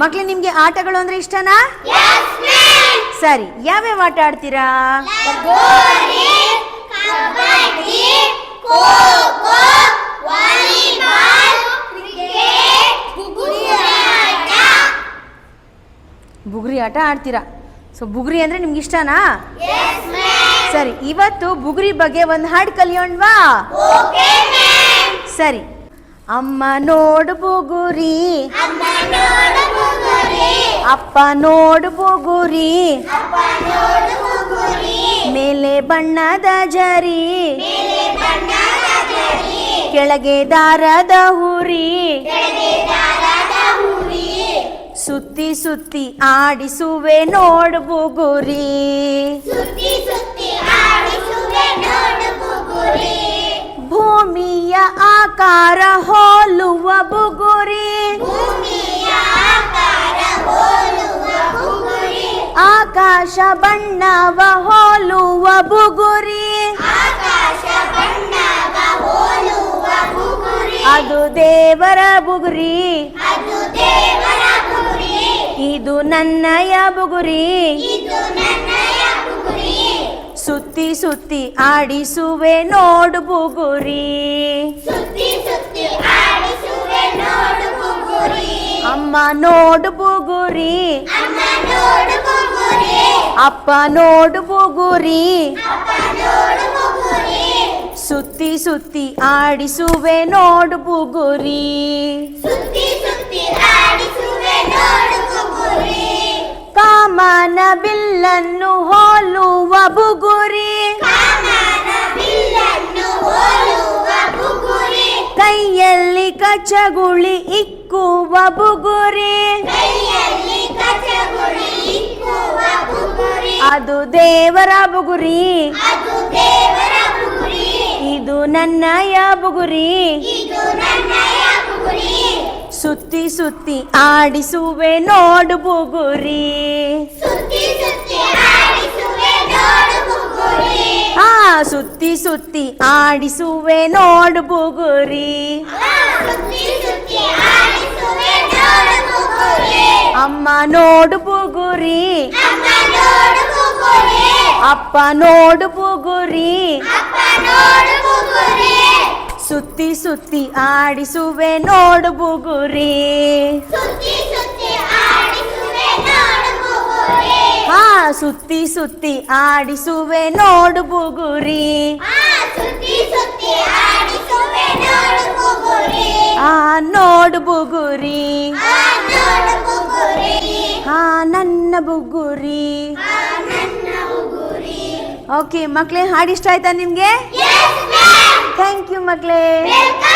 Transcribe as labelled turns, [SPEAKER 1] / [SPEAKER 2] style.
[SPEAKER 1] ಮಕ್ಳು ನಿಮ್ಗೆ ಆಟಗಳು ಅಂದ್ರೆ ಇಷ್ಟನಾ? ಸರಿ ಯಾವ್ಯಾವ ಆಟ ಆಡ್ತೀರಾ? ಬುಗುರಿ ಆಟ ಆಡ್ತೀರಾ? ಸೊ ಬುಗುರಿ ಅಂದ್ರೆ ನಿಮ್ಗೆ ಇಷ್ಟನಾ? ಸರಿ ಇವತ್ತು ಬುಗುರಿ ಬಗ್ಗೆ ಒಂದು ಹಾಡು ಕಲಿಯೋಣ್ವಾ? ಸರಿ. ಅಮ್ಮ ನೋಡು ಬುಗುರಿ. ಅಪ್ಪ ನೋಡು ಬುಗುರಿ. ಮೇಲೆ ಬಣ್ಣದ ಜರಿ. ಕೆಳಗೆ ದಾರದ ಹುರಿ. ಸುತ್ತಿ ಸುತ್ತಿ ಆಡಿಸುವೆ ನೋಡು ಬುಗುರಿ. ಭೂಮಿಯ ಆಕಾರ ಹೋಲುವ ಬುಗುರಿ. ಆಕಾಶ ಬಣ್ಣವ ಹೋಲುವ ಬುಗುರಿ. ಅದು ದೇವರ ಬುಗುರಿ. ಇದು ನನ್ನಯ ಬುಗುರಿ. ಸುತ್ತಿ ಸುತ್ತಿ ಆಡಿಸುವೆ ನೋಡು ಬುಗುರಿ. ಅಮ್ಮ ನೋಡು ಬುಗುರಿ.
[SPEAKER 2] ಅಮ್ಮ ನೋಡು ಬುಗುರಿ
[SPEAKER 1] ಅಪ್ಪ ನೋಡು ಬುಗುರಿ
[SPEAKER 2] ಅಪ್ಪ ನೋಡು ಬುಗುರಿ
[SPEAKER 1] ಸುತ್ತಿ ಸುತ್ತಿ ಆಡಿಸುವೆ ನೋಡು ಬುಗುರಿ
[SPEAKER 2] ಸುತ್ತಿ ಸುತ್ತಿ ಆಡಿಸುವೆ ನೋಡು ಬುಗುರಿ
[SPEAKER 1] ಕಾಮನ ಬಿಲ್ಲನ್ನು ಹೋಲುವ ಬುಗುರಿ
[SPEAKER 2] ಕಾಮನ ಬಿಲ್ಲನ್ನು ಹೋಲುವ ಬುಗುರಿ
[SPEAKER 1] ಕೈಯಲ್ಲಿ ಕಚಗುಳಿ ಇಕ್ಕುವ ಬುಗುರಿ ಅದು ದೇವರ ಬುಗುರಿ.
[SPEAKER 2] ಅದು ದೇವರ ಬುಗುರಿ.
[SPEAKER 1] ಇದು ನನ್ನಯ ಬುಗುರಿ.
[SPEAKER 2] ಇದು ನನ್ನಯ ಬುಗುರಿ.
[SPEAKER 1] ಸುತ್ತಿ ಸುತ್ತಿ ಆಡಿಸುವೆ ನೋಡು ಬುಗುರಿ.
[SPEAKER 2] ಸುತ್ತಿ ಸುತ್ತಿ ಆಡಿಸುವೆ ನೋಡು ಬುಗುರಿ.
[SPEAKER 1] ಆ ಸುತ್ತಿ ಸುತ್ತಿ ಆಡಿಸುವೆ ನೋಡು ಬುಗುರಿ.
[SPEAKER 2] ಆ, ಸುತ್ತಿ ಸುತ್ತಿ ಆಡಿಸುವೆ ನೋಡು ಬುಗುರಿ.
[SPEAKER 1] ಅಮ್ಮ ನೋಡು ಬುಗುರಿ.
[SPEAKER 2] ಅಮ್ಮ ನೋಡು ಬುಗುರಿ
[SPEAKER 1] ಅಪ್ಪ ನೋಡು ಬುಗುರಿ. ಸುತ್ತಿ ಸುತ್ತಿ ಆಡಿಸುವೆ ನೋಡು ಬುಗುರಿ. ಹಾ ಸುತ್ತಿ ಸುತ್ತಿ ಆಡಿಸುವೆ ನೋಡು ಬುಗುರಿ.
[SPEAKER 2] ಆ, ಸುತ್ತಿ ಸುತ್ತಿ ಆಡಿಸುವೆ ನೋಡು ಬುಗುರಿ.
[SPEAKER 1] ಆ ನೋಡು ಬುಗುರಿ.
[SPEAKER 2] ಆ, ನೋಡು ಬುಗುರಿ.
[SPEAKER 1] ಹಾ ನನ್ನ ಬುಗುರಿ.
[SPEAKER 2] ಆ, ನನ್ನ ಬುಗುರಿ
[SPEAKER 1] ಓಕೆ ಮಕ್ಕಳೇ ಹಾಡು ಇಷ್ಟ ಆಯ್ತಾ ನಿಮಗೆ. Thank you
[SPEAKER 2] Welcome.